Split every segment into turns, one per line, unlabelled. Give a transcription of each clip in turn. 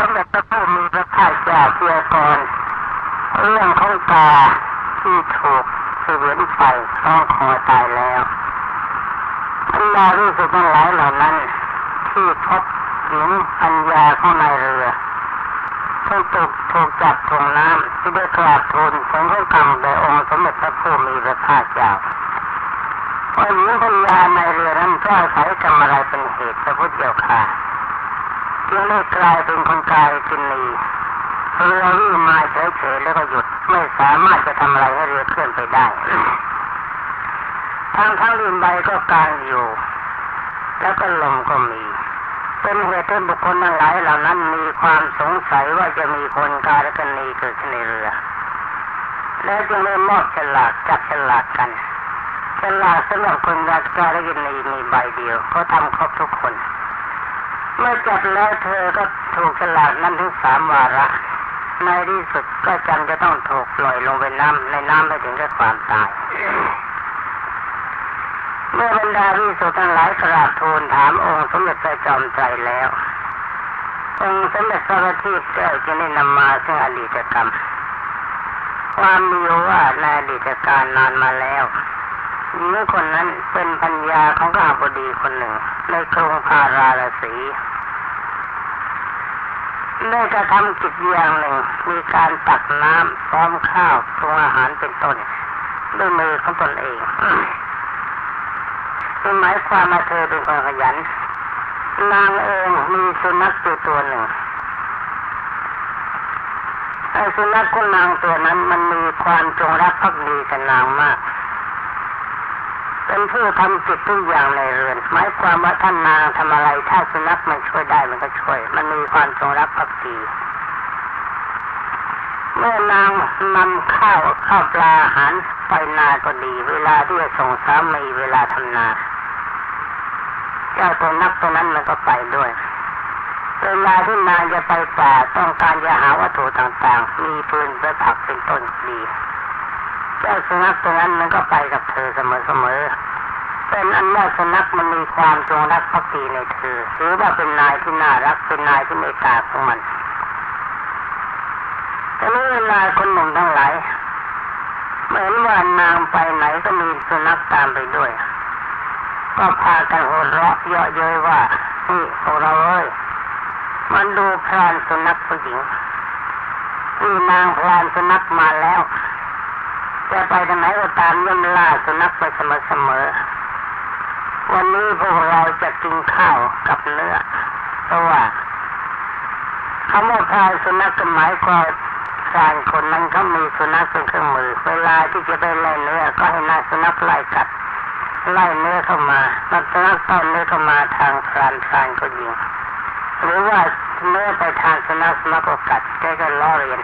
สมเด็จพระผู้มีพระภาคเจ้าเพื่อกรเรื่องของกาที่ถูกเสวียนไฟร้องคอตายแล้วบรรดารู้สึกทั้งหลายเหล่านั้น ที่พบหญิงปัญญาเข้าในเรือท่ถูกถูกจับถ่วงน้ำที่ได้กราบทูลถึงพระคำแด่องค์สมเด็จพระผู้มีพระภาคเจ้าว่าหญิงปัญญาในเรือนั้นก็อาศัยกรรมอะไรเป็นเหตุพระพุทธเจ้าค่ะ จึงได้กลายเป็นคนกายกินนีเรือวิ่งมาเฉยๆแล้วก็หยุดไม่สามารถจะทำอะไรให้เรือเคลื่อนไปได้ทางทั้งริมใบก็กางอยู่ แล้วก็ลมก็มี เป็นเหตุให้บุคคลทั้งหลายเหล่านั้นมีความสงสัยว่าจะมีคนกายกันนีเกิดขึ้นในเรือ แล้วจึงได้มอบฉลากจับฉลากกันฉลากสำหรับคนกายกันนีมีใบเดียวเขาทำครบทุกคน เมื่อจับแล้วเธอก็ถูกฉลากนั้นถึงสามวาระ ในที่สุดก็จำจะต้องถูกปล่อยลงไปน้ำในน้ำไปถึงแก่ความตาย เมื่อบรรดาวิสุทธ์ทั้งหลายกราบทูลถามองค์สมเด็จพระจอมใจแล้ว องค์สมเด็จพระบัณฑิตแก้วจึงได้นำมาซึ่งอดีตกรรม ความมีว่าในอดีตการนานมาแล้วหญิงคนนั้นเป็นพัญญาของข้าบดีคนหนึ่งในกรุงพาราลสี ได้กระทำกิจอย่างหนึ่งมีการตักน้ำพร้อมข้าวปรุงอาหารเป็นต้นด้วยมือของตนเองคือหมายความมาเธอเป็นคนขยัน นางเองมีสุนัขตัวตัวหนึ่งไอ้สุนัขของนางตัวนั้นมันมีความจงรักภักดีกับนางมาก เป็นผู้ทำจิตทุกอย่างในเรือนหมายความว่าท่านนางทำอะไรถ้าสุนัขมันช่วยได้มันก็ช่วย มันมีความจงรักภักดีเมื่อนางนำข้าวข้าวปลาอาหารไปนาก็ดี เวลาที่จะส่งสามีเวลาทำนา เจ้าตัวนักตัวนั้นมันก็ไปด้วย เวลาที่นางจะไปป่าต้องการจะหาวัตถุต่างๆ มีปืนไปผักเป็นต้นดี เจ้าสุนัขตัวนั้นมันก็ไปกับเธอเสมอๆ เป็นอันว่าสุนัขมันมีความจงรักภักดีในเธอถือว่าเป็นนายที่น่ารักเป็นนายที่เมตตาของมันแต่เมื่อเวลาคนหนุ่มทั้งหลายเหมือนว่านางไปไหนก็มีสุนัขตามไปด้วย ก็พากันหัวเราะเยาะเย้ยว่านี่พวกเราเอ้ยมันดูพรานสุนัขผู้หญิงนี่นางพรานสุนัขมาแล้วจะไปทางไหนก็ตามย่อมล่าสุนัขไปเสมอ วันนี้พวกเราจะกินข้าวกับเนื้อ เพราะว่าคำว่าพาสุนัขก็หมายความพรานคนนั้นเขามีสุนัขเป็นเครื่องมือ เวลาที่จะไปไล่เนื้อก็ให้นายสุนัขไล่กัดไล่เนื้อเข้ามานักสุนัขต้อนเนื้อเข้ามาทางพรานพรานก็ยิงหรือว่าเนื้อไปทางสุนัขสุนัขก็กัดแกก็ล้อเรียน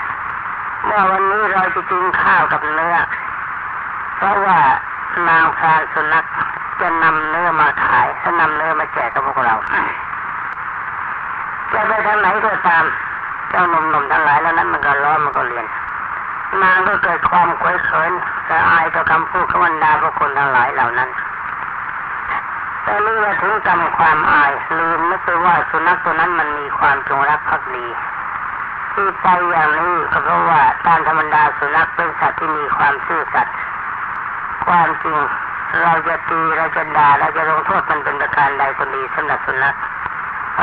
เมื่อวันนี้เราจะกินข้าวกับเนื้อ เพราะว่านางพรานสุนัข จะนำเนื้อมาขายถ้านำเนื้อมาแจกกับพวกเราจะไปทางไหนก็ตาม เจ้าหนุ่มๆทั้งหลายแล้วนั้นมันก็ล้อมันก็เรียน นางก็เกิดความเคยเขินและอายต่อคำพูดของบรรดาพวกคนทั้งหลายเหล่านั้น แต่เมื่อถึงกรรมความอายลืมนึกไปว่าสุนัขตัวนั้นมันมีความจงรักภักดีที่ไปอย่างนี้ก็เพราะว่าตามธรรมดาสุนัขเป็นสัตว์ที่มีความซื่อสัตย์ความจริง เราจะตีเราจะด่าเราจะลงโทษมันเป็นประการใดก็ดีสำหรับสุนัข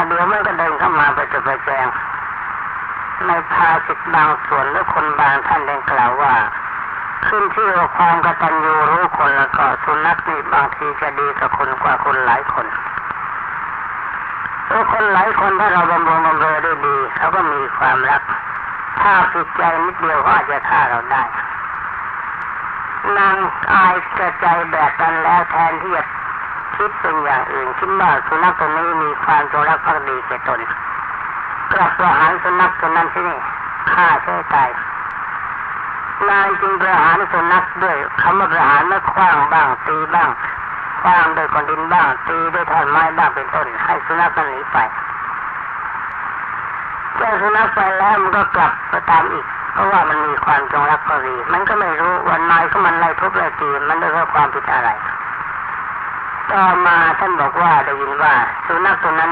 เดี๋ยวมันก็เดินเข้ามาไปจะไปแจงในภาสิตบางส่วนหรือคนบางท่านได้กล่าวว่า ขึ้นที่ว่าความกตัญญูรู้คนแล้วก็สุนัขนี่บางทีจะดีกับคนกว่าคนหลายคนเพราะคนหลายคนถ้าเราบำรุงบำเรอได้ดีเขาก็มีความรัก ถ้าผิดใจนิดเดียวก็อาจจะฆ่าเราได้ นางอายกระใจแบบนั้นแล้วแทนที่จะคิดเป็นอย่างอื่นคิดว่าสุนัขตัวนี้มีความจงรักภักดีแก่ตนกลับประหารสุนัขตัวนั้นที่นี่ฆ่าใช้ตายนายจึงประหารสุนัขด้วยคำว่าประหารแล้วคว้างบ้างตีบ้างคว้างด้วยก้อนดินบ้างตีด้วยท่อนไม้บ้างเป็นต้น ให้สุนัขมันหนีไปเจ้าสุนัขไปแล้วมันก็กลับไปตามอีก เพราะว่ามันมีความจงรักภักดี มันก็ไม่รู้ว่านายก็มันไล่ทุบไล่ตีมันด้วยความผิดอะไร ต่อมาท่านบอกว่าได้ยินว่า สุนัขตัวนั้น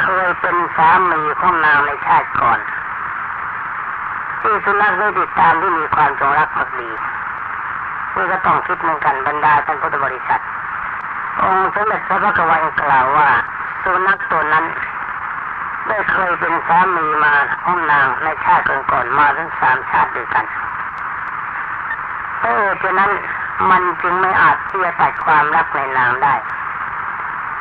เคยเป็นสามีของนางในชาติก่อน ที่สุนัขได้ติดตามที่มีความจงรักภักดีนี่ก็ต้องคิดเหมือนกันบรรดาท่านพุทธบริษัทองค์สมเด็จพระพุทธวันกล่าวว่า สุนัขตัวนั้น ได้เคยเป็นสามีมาของนางในชาติก่อนๆมาทั้งสามชาติด้วยกันเออฉะนั้นมันจึงไม่อาจที่จะตัดความรักในนางได้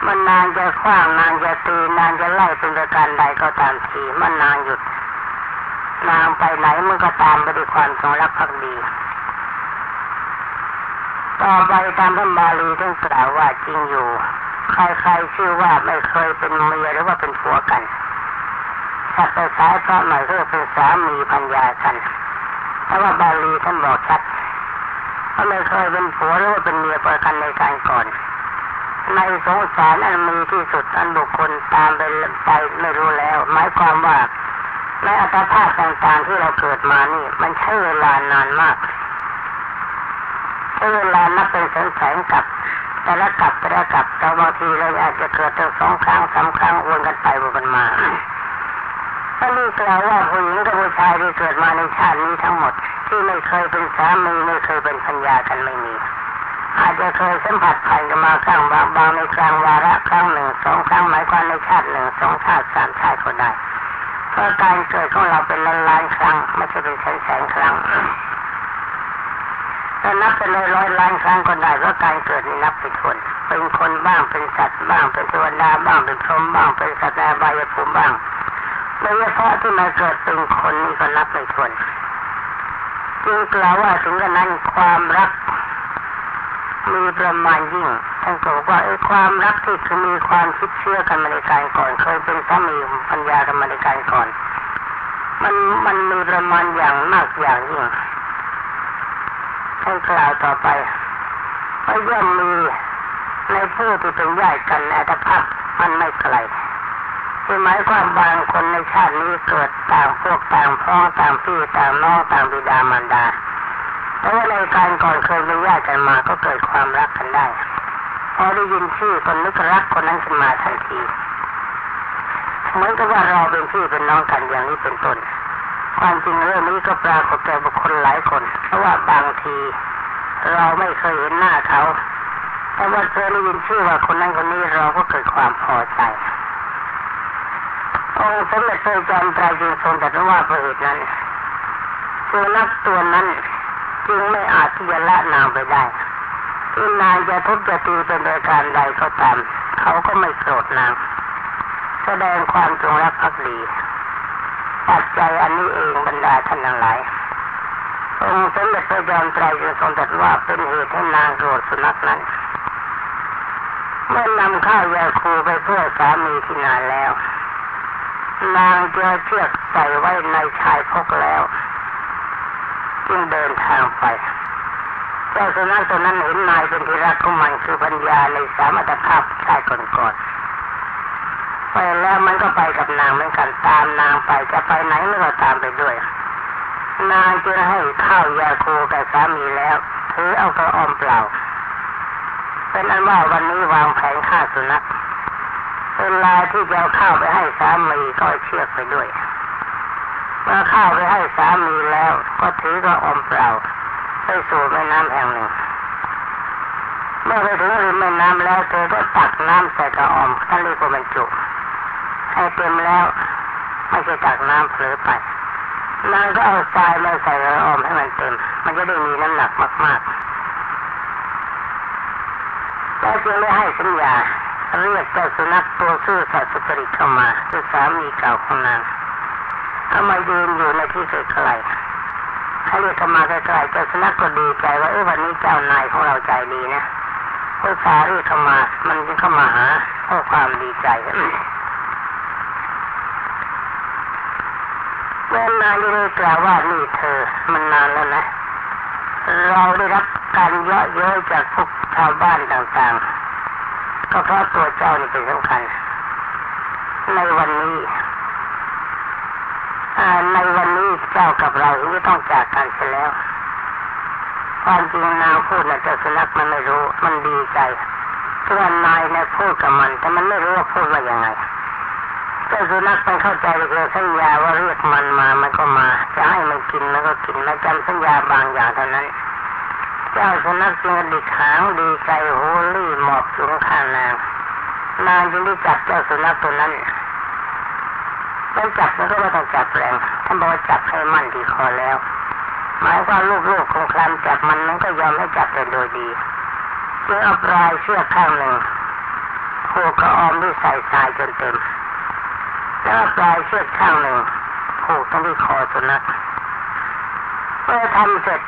มันนางจะคว้างนางจะตีนางจะไล่เป็นประการใดก็ตามทีมันนางหยุด นางไปไหนมันก็ตามไปด้วยความจงรักภักดี ต่อไปตามพระบาลีท่านกล่าวว่าจริงอยู่ ใครๆชื่อว่าไม่เคยเป็นเมียหรือว่าเป็นผัวกัน สัตว์สายพระหน่อยก็เป็นสามีพัญญากันแต่ว่าบาลีท่านบอกชัดว่าไม่เคยเป็นผัวหรือว่าเป็นเมียปกันในการก่อน ในสงสารอันมีที่สุดอันบุคคลตามไปไปไม่รู้แล้ว หมายความว่าในอัตภาพต่างๆที่เราเกิดมานี่ มันใช้เวลานานมากใช้เวลานับเป็นแสนแสนกับ แต่ละกับแต่ละกับแต่บางทีเราอาจจะเกิดตั้งสองครั้งสามครั้งวนกันไปวนกันมา ถ้านี่กล่าวว่าผู้หญิงกับผู้ชายที่เกิดมาในชาตินี้ทั้งหมด ที่ไม่เคยเป็นสามีไม่เคยเป็นพัญญากันไม่มี อาจจะเคยสัมผัสผ่านกันมาครั้งบางบางในกลางวาระครั้งหนึ่งสองครั้งหมายความในชาติหนึ่งสองชาติสามชาติก็ได้เพราะการเกิดของเราเป็นล้านล้านครั้งไม่ใช่เป็นแสนแสนครั้งถ้านับเป็นร้อยร้อยล้านครั้งก็ได้เพราะการเกิดนี่นับเป็นคน เป็นคนบ้างเป็นสัตว์บ้างเป็นเทวดาบ้างเป็นพรหมบ้างเป็นสัตว์ในอบายภูมิบ้าง โดยเฉพาะที่มาเกิดเป็นคนนี่ก็นับไม่ถ้วนจึงกล่าวว่าถึงกระนั้นความรักมีประมาณยิ่งท่านบอกว่าไอ้ความรักที่คือมีความคิดเชื่อกันมาในการก่อน เคยเป็นสามีปัญญากันมาในการก่อน มันมันมีประมาณอย่างมากอย่างยิ่งท่านกล่าวต่อไปว่ย่อมมีในผู้ที่เป็นญาติกันในอัตภาพมันไม่ไกล คือหมายความบางคนในชาตินี้เกิดต่างพวกต่างพ้อต่างพี่ต่างน้องต่างบิดามารดาเพราะว่าในการก่อนเคยเป็นญาติกันมาก็เกิดความรักกันได้ พอได้ยินชื่อคนนึกรักคนนั้นขึ้นมาทันทีเหมือนกับว่าเราเป็นพี่เป็นน้องกันอย่างนี้เป็นต้นความจริงเรื่องนี้ก็ปรากฏแก่บุคคลหลายคน เพราะว่าบางที เราไม่เคยเห็นหน้าเขา แต่ว่าเคยได้ยินชื่อว่าคนนั้นคนนี้เราก็เกิดความพอใจ องค์สมเด็จพระจอมไตรจึงทรงตรัสว่าประเหตุนั้นสุนัขตัวนั้นจึงไม่อาจที่จะละนางไปได้ที่นางจะทุบจะตีเป็นโดยการใดก็ตาม เขาก็ไม่โกรธนาง แสดงความจงรักภักดีปัจจัยอันนี้เองบรรดาท่านทั้งหลายองค์สมเด็จพระจอมไตรจึงทรงตรัสว่าเป็นเหตุให้นางโกรธสุนัขนั้น เมื่อนำข้าวยาคูไปเพื่อสามีที่นานแล้ว นางเจอเชือกใส่ไว้ในชายพกแล้ว จึงเดินทางไปเจ้าสุนัขตัวนั้นเห็นนายเป็นที่รักของมันคือปัญญาในสามัตภาพชายก่อนๆไปแล้วมันก็ไปกับนางเหมือนกันตามนางไปจะไปไหนมันก็ตามไปด้วย นางจึงให้ข้าวยาคูกับสามีแล้วถือเอากระออมเปล่าเป็นอันว่าวันนี้วางแผนฆ่าสุนัข เวลาที่จะเอาข้าวไปให้สามีก็เชือกไปด้วย เมื่อข้าวไปให้สามีแล้ว ก็ถือกระอมเปล่าไปสู่แม่น้ำแห่งหนึ่ง เมื่อไปถึงริมแม่น้ำแล้วเธอก็ตักน้ำใส่กระออมท่านเรียกว่าบรรจุให้เต็มแล้วไม่ใช่ตักน้ำเผลอไปนางก็เอาทรายมาใส่กระออมให้มันเต็ม มันจะได้มีน้ำหนักมากๆแล้วจึงได้ให้สัญญา เรียกเจ้าสุนัขตัวซื่อสัตย์สุจริตเข้ามาคือสามีเก่าของนางเอามยืนอยู่ในที่ไกลๆให้เรียกเข้ามาใกล้ๆเจ้าสุนัขก็ดีใจว่าเออวันนี้เจ้านายของเราใจดีนะก็สาเรียกเข้ามามันจึงเข้ามาหาเพราะความดีใจเมื่อนายได้กล่าวว่านี่เธอ มันนานแล้วนะ เราได้รับการเยาะเย้ยจากพวกชาวบ้านต่างๆ ก็เพราะตัวเจ้านี่เป็นสำคัญ ในวันนี้ในวันนี้เจ้ากับเราไม่ต้องจากกันเสียแล้ว ความจริงนางพูดนะเจ้าสุนัขมันไม่รู้ มันดีใจส่วนนายเนี่ยพูดกับมัน แต่มันไม่รู้ว่าพูดว่ายังไงสุนัขมันเข้าใจเลยสัญญาว่าเรียกมันมา มันก็มา จะให้มันกินมันก็กินมันจำสัญญาบางอย่างเท่านั้น เจ้าสุนัขจึงดิขางดีใจโหลี่หมอบสูงข้างนางนางจึงได้จับเจ้าสุนัขตัวนั้นไมันจับมันก็ไม่ต้องจับแรงท่านบอกว่าจับให้มั่นที่คอแล้ว หมายความลูกๆคงคลำจับมันมันก็ยอมให้จับแต่โดยดีจึงเอาปลายเชือกข้างหนึ่งผูกกระออมด้วยใส่ทรายจนเต็ม แล้วปลายเชือกข้างหนึ่งผูกตรงที่คอสุนัขเมื่อทำเสร็จ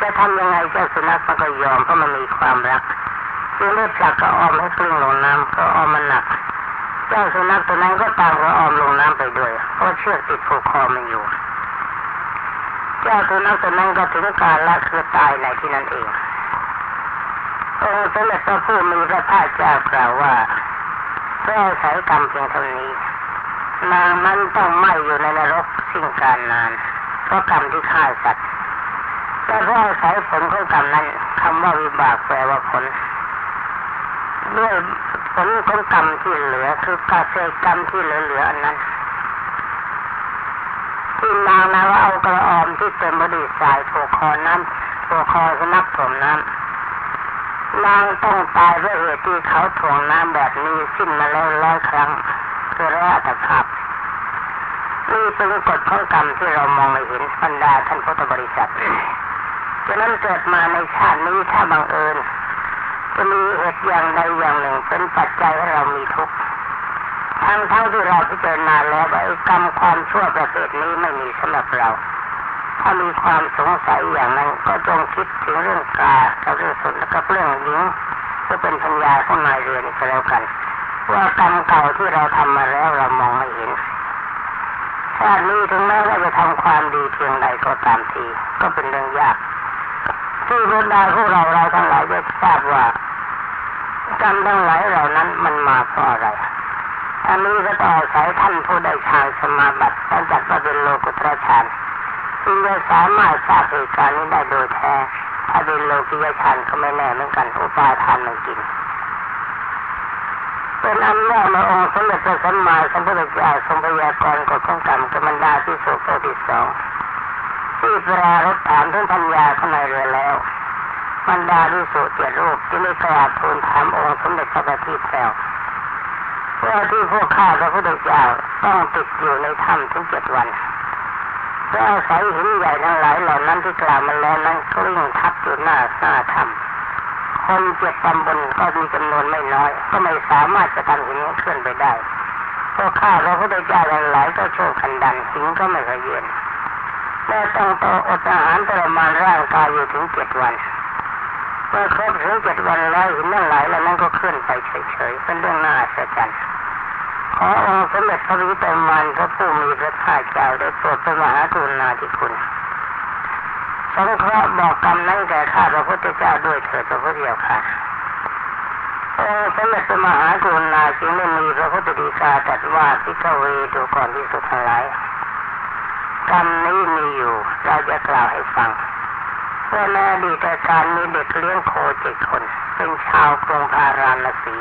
จะทำยังไงเจ้าสุนัขมันก็ยอมเพราะมันมีความรักจึงได้ผลักกระออมให้กลิ้งลงน้ำกระออมมันหนัก เจ้าสุนัขตัวนั้นก็ตามกระออมลงน้ำไปด้วยเพราะเชือกติดผูกคอมันอยู่ เจ้าสุนัขตัวนั้นก็ถึงการละคือตายในที่นั้นเององค์สมเด็จพระผู้มีพระภาคเจ้ากล่าวว่าเพื่ออาศัยกรรมเพียงเท่านี้นางมันต้องไหมอยู่ในนรกสิ้นการนาน เพราะกรรมที่ฆ่าสัตว์ แต่เพราะอาศัยผลของกรรมนั้นคำว่าวิบากแปลว่าผลด้วยผลของกรรมที่เหลือ คือกาเศษกรรมที่เหลือๆอันนั้นที่นางนาว่าเอากระออมที่เต็มบดีสายผูกคอน้ำผูกคอสนักผมน้ำนางต้องตายเพราะเหตุที่เขาถ่วงน้ำแบบนี้สิ้นมาแล้วร้อยครั้งคือระอัตภาพนี่เป็นกฎของกรรมที่เรามองไม่เห็นบรรดาท่านพุทธบริษัท ฉะนั้นเกิดมาในชาตินี้ถ้าบังเอิญจะมีเหตุอย่างใดอย่างหนึ่ง เป็นปัจจัยให้เรามีทุกข์ทั้งทั้งที่เราพิจารณาแล้วว่ากรรมความชั่วประเภทนี้ไม่มีสำหรับเรา ถ้ามีความสงสัยอย่างนั้นก็จงคิดถึงเรื่องกากับเรื่องสุนกับเรื่องหญิงก็เป็นปัญญาของนายเรือนก็แล้วกัน ว่ากรรมเก่าที่เราทำมาแล้วเรามองไม่เห็นชาตินี้ถึงแม้ว่าจะทำความดีเพียงใดก็ตามทีก็เป็นเรื่องยาก ที่บรรดาพวกเราเราทั้งหลายจะทราบว่ากรรมทั้งหลายเหล่านั้นมันมาเพราะอะไร อันนี้ก็ต้องอาศัยท่านผู้ได้ฌานสมาบัติท่านจัดว่าเป็นโลกุตระฌานจึงจะสามารถทราบเหตุการณ์นี้ได้โดยแท้ถ้าเป็นโลกิยฌานก็ไม่แน่เหมือนกันอุปาทานมันกินเป็นอันว่าในองค์สมเด็จพระสัมมาสัมพุทธเจ้าทรงพยากรณ์กฎของกรรมกรรมดาที่สุดที่สอง ที่ปรารถถามท่านพัญญาข้างในเรือแล้วบรรดาที่สุเจรูปที่ได้กราบทูลถามองค์สมเด็จพระบัณฑิตแล้วเพื่อที่พวกข้าพระพุทธเจ้าต้องติดอยู่ในถ้ำถึงเจ็ดวันเพื่ออาศัยหินใหญ่ทั้งหลายเหล่านั้นที่กล่าวมาแล้วนั้นกลิ้งทับอยู่หน้าหน้าถ้ำคนเจ็ดตำบลก็มีจำนวนไม่น้อย ก็ไม่สามารถจะทำหินเคลื่อนไปได้พวกข้าพระพุทธเจ้าทั้งหลายก็โชว์คันดันหินก็ไม่เคยเย็น แม่ต้องต่ออดอาหารทรมานร่างกายอยู่ถึงเจ็ดวัน เมื่อครบถึงเจ็ดวันแล้วหินนั่นไหลแล้วนั่นก็เคลื่อนไปเฉยๆเป็นเรื่องน่าอัศจรรย์ขอองค์สมเด็จพระวิตรมันพระผู้มีพระภาคเจ้าได้โปรดพระมหากรุณาธิคุณสงเคราะห์บอกกรรมนั้นแก่ข้าพระพุทธเจ้าด้วยเถิดพระพุทธเจ้าค่ะองค์สมเด็จพระมหากรุณาจึงได้มีพระพุทธดีกาตรัสว่าพิฆเวดูก่อนที่สุดทั้งหลาย กรรมนี้มีอยู่ เราจะกล่าวให้ฟังเมื่อนอดีตการมีเด็กเลี้ยงโคเจ็ดคน เป็นชาวกรุงพาราณสี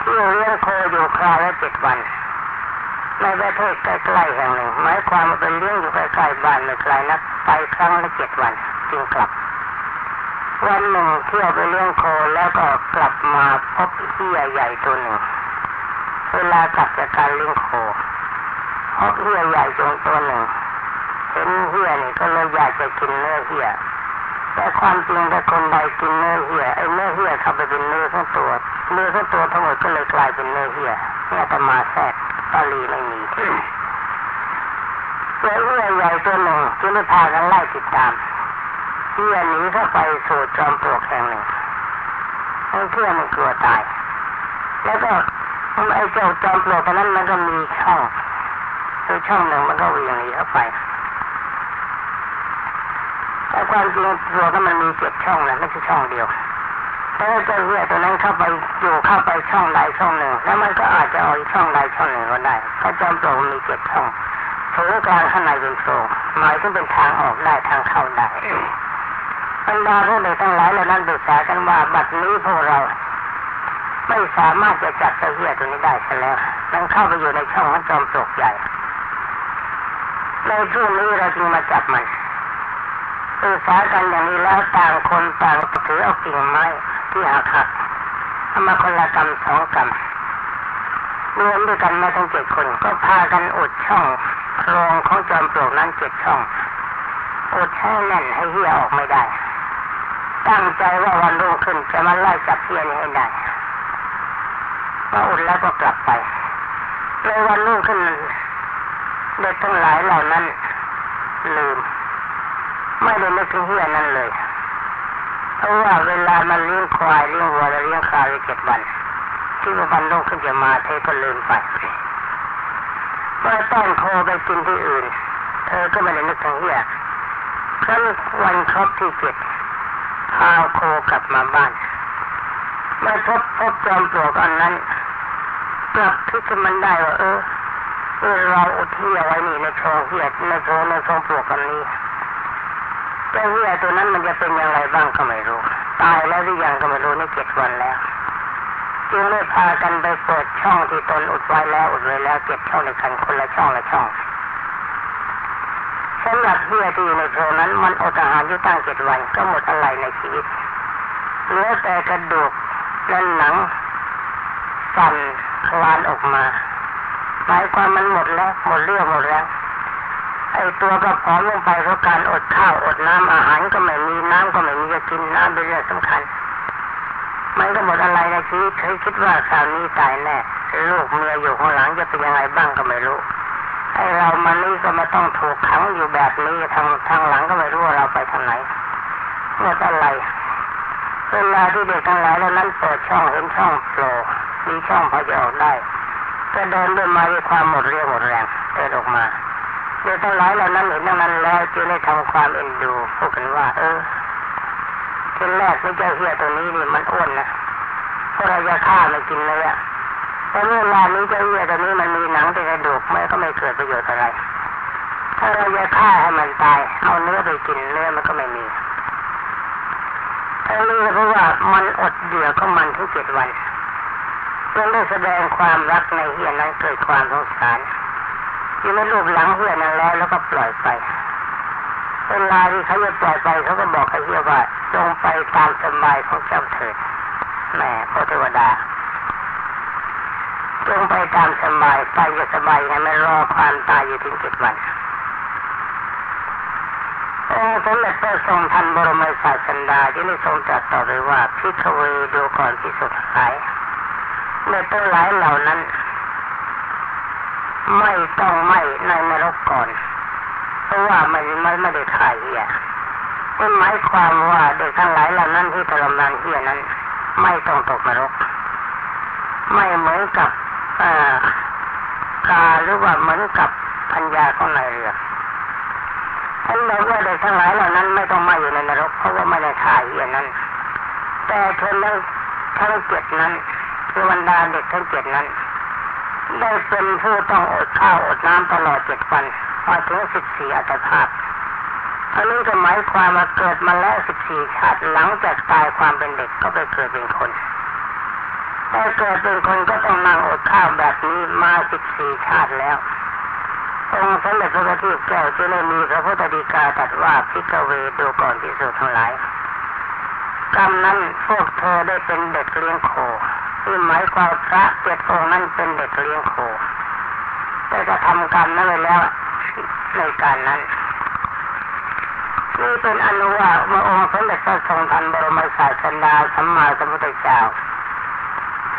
ที่เลี้ยงโคอยู่คราวละเจ็ดวันในประเทศใกล้ๆแห่งหนึ่งหมายความว่าเป็นเลี้ยงอยู่ใกล้ๆบ้านไม่ไกลนักไปครั้งละเจ็ดวันจึงกลับ วันหนึ่งเที่ยวไปเลี้ยงโคแล้วก็กลับมาพบเหี้ยใหญ่ตัวหนึ่งเวลากลับจากการเลี้ยงโค พบเหี้ยใหญ่จงตัวหนึ่งเห็นเหี้ยนี่ก็เลยอยากจะกินเนื้อเหี้ยแต่ความจริงถ้าคนใดกินเนื้อเหี้ยไอ้เนื้อเหี้ยเข้าไปเป็นเนื้อทั้งตัวเนื้อทั้งตัวทั้งหมดก็เลยกลายเป็นเนื้อเหี้ยเนี่ยแต่มาแทรกตาลีไม่มีเนื้อเหี้ยใหญ่ตัวหนึ่งที่ได้พากันไล่ติดตามเหี้ยหนีเข้าไปสู่จอมปลวกแห่งหนึ่งเพื่อมันกลัวตาย แล้วก็ไอ้เจ้าจอมปลวกตอนนั้นมันก็มีช่อง คือช่องหนึ่งมันก็วิ่งหนีเข้าไปแต่ความจริงตัวก็มันมีเจ็ดช่องแหละไม่ใช่ช่องเดียวถ้าเจ้าเหี้ยตัวนั้นเข้าไปอยู่เข้าไปช่องใดช่องหนึ่ง แล้วมันก็อาจจะออกช่องใดช่องหนึ่งก็ได้ถ้าจอมปลวกมีเจ็ดช่องถึงกลางข้างในเป็นโพรงหมายถึงเป็นทางออกได้ทางเข้าได้บรรดาพวกเด็กทั้งหลายเหล่านั้นศึกษากันว่าบัดนี้พวกเราไม่สามารถจะจับเจ้าเหี้ยตัวนี้ได้ซะแล้วมันเข้าไปอยู่ในช่องของจอมปลวกใหญ่ ในช่วงนี้เราจึงมาจับมันสื่อสารกันอย่างนี้แล้วต่างคนต่างถือเอากิ่งไม้ที่หักหักเอามาคนละกำสองกำรวมด้วยกันมาทั้งเจ็ดคนก็พากันอุดช่องโครงของจอมปลวกนั้นเจ็ดช่องอุดให้แน่นให้เหี้ยออกไม่ได้ ตั้งใจว่าวันรุ่งขึ้นจะมาไล่จับเหี้ยนี้ให้ได้มาอุดแล้วก็กลับไปในวันรุ่งขึ้น เด็กทั้งหลายเหล่านั้น ลืม ไม่ได้นึกถึงเหี้ยนั้นเลย เพราะว่าเวลามันเลี้ยงควายเลี้ยงวัวและเลี้ยงข้าวเจ็ดวัน ที่วันรุ่งขึ้นจะมาเธอก็ลืมไปเมื่อต้อนโคไปกินที่อื่น เธอก็ไม่ได้นึกถึงเหี้ยครั้นวันครบที่เจ็ดพาโคกลับมาบ้านเมื่อพบพบจอมปลวกอันนั้นกลับคิดขึ้นมันได้ว่าเออ เออเราอุทิศไว้นี่ในโชงเหี้ยในโชงในโชงปลวกอันนี้แต่เหี้ยตัวนั้นมันจะเป็นอย่างไรบ้างก็ไม่รู้ ตายแล้วหรือยังก็ไม่รู้ในเจ็ดวันแล้วจึงได้พากันไปเปิดช่องที่ตนอุดไว้แล้วอุดไว้แล้วเจ็ดช่องในกันคนละช่องละช่องสำหรับเหี้ยที่อยู่ในโพรงนั้นมันอดอาหารอยู่ตั้งเจ็ดวันก็หมดอะไรในชีวิตเหลือแต่กระดูกและหนังสั่นคลานออกมา หมายความมันหมดแล้ว หมดเรื่องหมดแล้วไอ้ตัวก็ผอมลงไปเพราะการอดข้าวอดน้ำอาหารก็ไม่มีน้ำก็ไม่มีจะกินน้ำเป็นเรื่องสำคัญ มันก็หมดอะไรในชีวิตเคยคิดว่าคราวนี้ตายแน่ลูกเมียอยู่ข้างหลังจะเป็นยังไงบ้างก็ไม่รู้ไอ้เรามันนี่ก็มาต้องถูกขังอยู่แบบนี้ทางทางหลังก็ไม่รู้ว่าเราไปทางไหนเมื่อะไรเวลาที่เด็กทั้งหลายแล้วนั้นเปิดช่องเห็นช่องโผล่มีช่องพอจะออกได้ ก็เดินด้วยมาด้วยความหมดเรี่ยวหมดแรงเดินออกมาเด็กทั้งหลายเหล่านั้นเห็นดังนั้นแล้วจึงได้ทำความเอ็นดูพูดกันว่า เออทีแรกนี่เจ้าเหี้ยตัวนี้นี่มันอ้วนนะเพราะเราจะฆ่ามันกินเลยอะแต่เมื่อเวลานี้เจ้าเหี้ยตัวนี้มันมีหนังเป็นกระดูกไม่ก็ไม่เกิดประโยชน์อะไร ถ้าเราจะฆ่าให้มันตาย เอาเนื้อไปกินเนื้อมันก็ไม่มีทั้งนี้เพราะว่ามันอดเดือของมันถึงเจ็ดวัน เพื่อได้แสดงความรักในเฮียนั้นเกิดความสงสารที่ไม่รูปหลังเฮียนั้นแล้วแล้วก็ปล่อยไปเวลาที่เขาจะปล่อยไปเขาก็บอกให้เฮียว่าจงไปตามสบายของเจ้าเถิดแม่พระเทวดาจงไปตามสบายไปจะสบายให้ไม่รอความตายอยู่ถึงเจ็ดวันองค์สมเด็จพระทรงทันบรมศาสดาที่ได้ทรงตรัสต่อไปว่าพิทเวดูก่อนพิสุทธิ์หาย เมื่อตัวหลายเหล่านั้น ไม่ต้องไม่ในนรกก่อน เพราะว่ามันไม่ไม่ได้ขายเหี้ยนั่นหมายความว่าเด็กทั้งหลายเหล่านั้นที่ทรมานเหี้ยนั้น ไม่ต้องตกนรก ไม่เหมือนกับกาหรือว่าเหมือนกับปัญญาของนายเรือท่านบอกว่าเด็กทั้งหลายเหล่านั้นไม่ต้องมาอยู่ในนรกเพราะว่าไม่ได้ถ่ายเหี้ยนั้น แต่เธอทั้งทั้งเจ็ดนั้น คือบรรดาเด็กทั้งเจ็ดนั้น ได้เป็นผู้ต้องอดข้าวอดน้ำตลอดเจ็ดวันมาถึงสิบสี่อัตภาพอันนี้ก็หมายความมาเกิดมาแล้วสิบสี่ชาติหลังจากตายความเป็นเด็กก็ไปเกิดเป็นคนแต่เกิดเป็นคนก็ต้องนั่งอดข้าวแบบนี้มาสิบสี่ชาติแล้วองค์สมเด็จพระบัณฑิตแก้วจึงได้มีพระพุทธดีกาตรัสว่าพิกเวดูก่อนพิสูจทั้งหลายกรรมนั้นพวกเธอได้เป็นเด็กเลี้ยงโค ที่หมายความพระเจ็ดองค์นั้นเป็นเด็กเลี้ยงโคแต่จะทำกรรมนั้นไปแล้วในการนั้นนี่เป็นอนุว่าเมื่องค์สมเด็จพระทรงทันบรมศาสดาสัมมาสัมพุทธเจ้า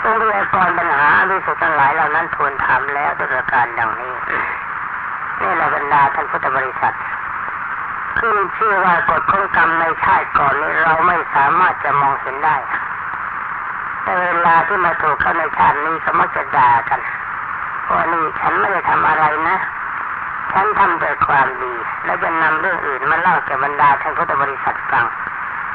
ทรงเรียกรปัญหาอวิสุททั้งหลายเหล่านั้นทูลถามแล้วด้วยการดังนี้นี่แหละบรรดาท่านพุทธบริษัทขึ้นชื่อว่ากฎของกรรมในชาติก่อนนี้เราไม่สามารถจะมองเห็นได้ ลาที่มาถูกเข้าในชาตินี้ก็มักจะด่ากันว่านี่ฉันไม่ได้ทำอะไรนะ ฉันทำแต่ความดี แล้วจะนำเรื่องอื่นมาเล่าแก่บรรดาท่านพุทธบริษัทฟัง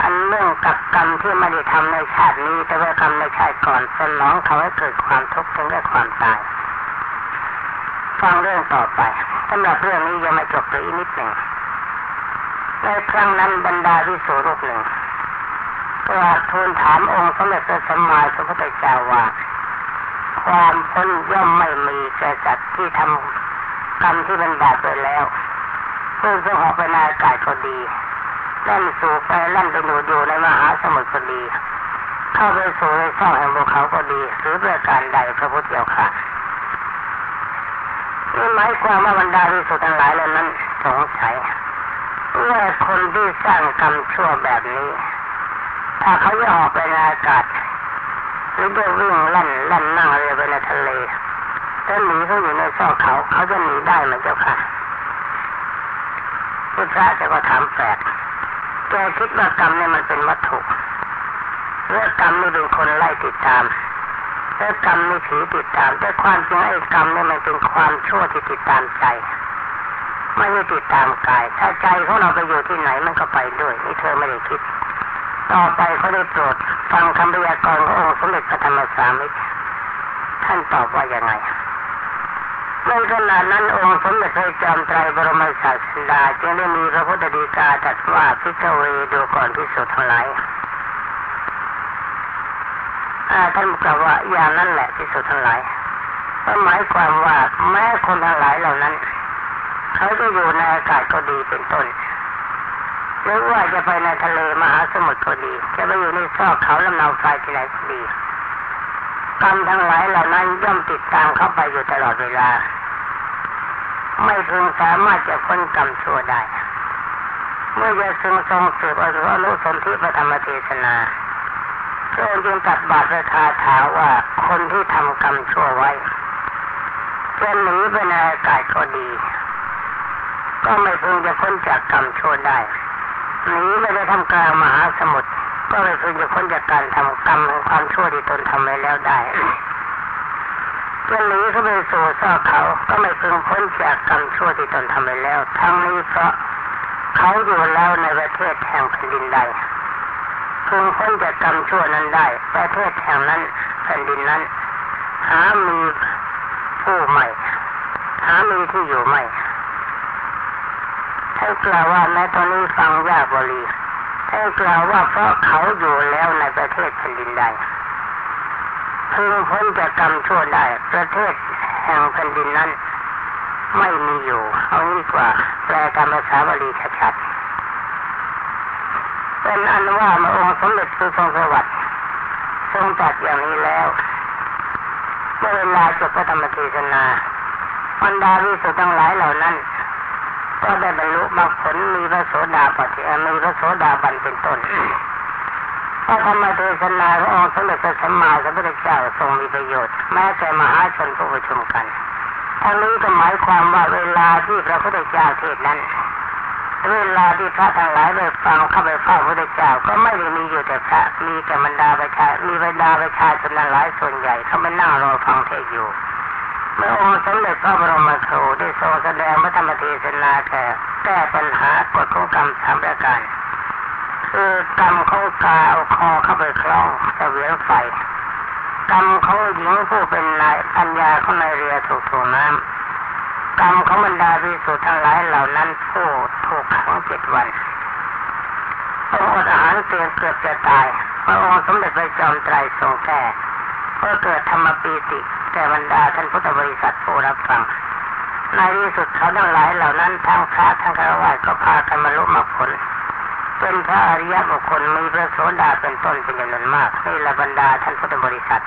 อันเรื่องกับกรรมที่ไม่ได้ทำในชาตินี้ แต่ว่ากรรมในชาติก่อนสนองเขาให้เกิดความทุกข์ถึงได้ความตาย ฟังเรื่องต่อไปสำหรับเรื่องนี้ยังไม่จบเลยอีกนิดหนึ่งในครั้งนั้นบรรดาที่สูรูปหนึ่ง ก็ทูลถามองค์สมเด็จพระสัมมาสัมพุทธเจ้าว่า ความพ้นย่อมไม่มีแก่สัตว์ที่ทำกรรมที่เป็นบาปไปแล้วเพื่อจะออกไปในอากาศก็ดีเล่นสู่ไปเล่นไปหนูอยู่ในมหาสมุทรก็ดี เข้าไปสู่ในช่องแห่งภูเขาก็ดี หรือเพื่อการใดพระพุทธเจ้าค่ะนี่หมายความว่าบรรดาที่สุดทั้งหลายเหล่านั้นสงสัยว่าคนที่สร้างกรรมชั่วแบบนี้ ถ้าเขาจะออกไปในอากาศหรือจะวิ่งเล่นเล่นนั่งเรือไปในทะเลถ้าหนีเขาอยู่ในซอกเขาเขาจะหนีได้ไหมเจ้าค่ะพุทธะจะก็ถามแปลกแกคิดว่ากรรมเนี่ยมันเป็นวัตถุเรื่องกรรมนี่เป็นคนไล่ติดตามเรื่องกรรมนี่ผีติดตาม แต่ความจริงไอ้กรรมเนี่ยมันเป็นความชั่วที่ติดตามใจ ไม่ได้ติดตามกาย ถ้าใจของเราไปอยู่ที่ไหนมันก็ไปด้วยนี่เธอไม่ได้คิด ต่อไปเขาได้โปรดฟังคำพยากรณ์ขององค์สมเด็จพระธรรมสามิตรท่านตอบว่าอยังไงในขณะนั้นองค์สมเด็จพระจอมไตรบรมศาสดาจึงได้มีพระพุทธดีกาตรัสว่าพิกเวดูก่อนพิสุทธิ์ทั้งหลายท่านกล่าวว่าอย่างนั้นแหละพิสุทธิ์ทั้งหลายหมายความว่าแม้คนทั้งหลายเหล่านั้น เขาจะอยู่ในอากาศก็ดีเป็นต้น หรือว่าจะไปในทะเลมหาสมุทรก็ดี จะไปอยู่ในซอกเขาลำนาวไฟที่ไหนก็ดีกรรมทั้งหลายเหล่านั้นย่อมติดตามเข้าไปอยู่ตลอดเวลา ไม่พึงสามารถจะพ้นกรรมชั่วได้ เมื่อจะทรงทรงสืบอสุนุสนธิพระธรรมเทศนาพระองค์จึงตัดบาตรคาถาว่าคนที่ทำกรรมชั่วไว้จะหนีไปในอากาศก็ดี ก็ไม่พึงจะพ้นจากกรรมชั่วได้ หนีไม่ได้ทำกลางมหาสมุทรก็ไม่พึงจะพ้นจากการทำกรรมของความชั่วที่ตนทำไว้แล้วได้เมื่อหนีเขาไปสู่ซอกเขาก็ไม่พึงพ้นจากกรรมชั่วที่ตนทำไว้แล้ว ทั้งนี้เพราะเขาอยู่แล้วในประเทศแห่งแผ่นดินใดพึงพ้นจากกรรมชั่วนั้นได้ ประเทศแห่งนั้นแผ่นดินนั้น หามีผู้ใหม่ หามีที่อยู่ใหม่ ท่านกล่าวว่าแม้ตอนนี้ฟังยากบริท่านกล่าวว่าเพราะเขาอยู่แล้วในประเทศแผ่นดินใดพึงพ้นจากกรรมชั่วได้ประเทศแห่งแผ่นดินนั้น ไม่มีอยู่เอางี้กว่าแปลตามภาษาบาลีชัดๆเป็นอันว่ามาองค์สมเด็จพระทรงสวัสดิ์ทรงตัดอย่างนี้แล้วเมื่อเวลาจบพระธรรมเทศนาบรรดาวิสุทธ์ทั้งหลายเหล่านั้น ก็ได้บรรลุมรรคผลมีพระโสดาปฏิมีพระโสดาบันเป็นต้นพระธรรมเทศนาขององค์สมเด็จพระสัมมาสัมพุทธเจ้าทรงมีประโยชน์ แม้แต่มหาชนผู้ประชุมกันอันนี้ก็หมายความว่าเวลาที่พระพุทธเจ้าเทศนั้น เวลาที่พระทั้งหลายไปฟังเข้าไปเฝ้าพระพุทธเจ้าก็ไม่ได้มีอยู่แต่พระมีแต่บรรดาประชามีบรรดาประชาชนหลายส่วนใหญ่เขาไปนั่งรอฟังเทศอยู่ เมื่อองค์สมเด็จพระบรมครูได้ทรงแสดงพระธรรมเทศนาแก่แก้ปัญหากฎของกรรมสามประการคือกรรมเขากาเอาคอเข้าไปคล้องเวียงไฟกรรมเขาหญิงผู้เป็นนายปัญญาเขาในเรือถูกถ่วงน้ำกรรมเขาบรรดาพิสุทั้งหลายเหล่านั้นผู้ถูกขังเจ็ดวันต้องอดอาหารเตือนเกือบจะตายพระองค์สมเด็จพระจอมไตรทรงแก้ก็เกิดธรรมปีติ แต่บรรดาท่านพุทธบริษัทผู้รับฟัง ในที่สุดเขาทั้งหลายเหล่านั้นทั้งพระทั้งฆราวาสก็พากันบรรลุมรรคผล เป็นพระอริยบุคคลมีพระโสดาเป็นต้นเป็นจำนวนมากนี่ละบรรดาท่านพุทธบริษัท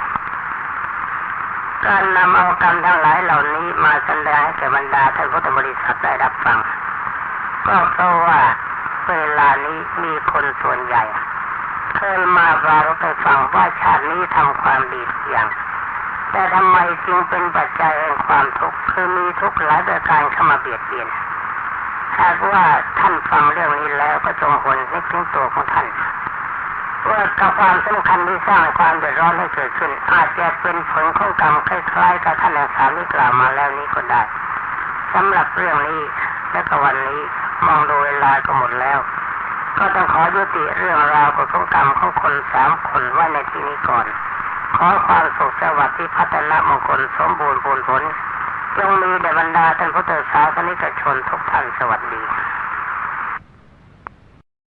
การนำเอากรรมทั้งหลายเหล่านี้มาแสดงให้แก่บรรดาท่านพุทธบริษัทได้รับฟัง ก็เพราะว่าเวลานี้มีคนส่วนใหญ่ เคยมาบารไปฟังว่าชาตินี้ทำความดีอย่าง แต่ทำไมจึงเป็นปัจจัยแห่งความทุกข์คือมีทุกข์หลายประการเข้ามาเบียดเบียนหากว่าท่านฟังเรื่องนี้แล้วก็จงหวนนึกถึงตัวของท่านว่ากับความสำคัญที่สร้างความเดือดร้อนให้เกิดขึ้น อาจจะเป็นผลของกรรมคล้ายๆกับท่านอาสาที่กล่าวมาแล้วนี้ก็ได้สำหรับเรื่องนี้และก็วันนี้มองดูเวลาก็หมดแล้ว ก็ต้องขอยุติเรื่องราวของกรรมของคนสามคนไว้ในที่นี้ก่อน ขอความสุขสวัสดิ์ที่พัฒนามงคลสมบูรณ์ผลผลจงมีแด่บรรดาท่านพุทธศาสนิกชนทุกท่านสวัสดี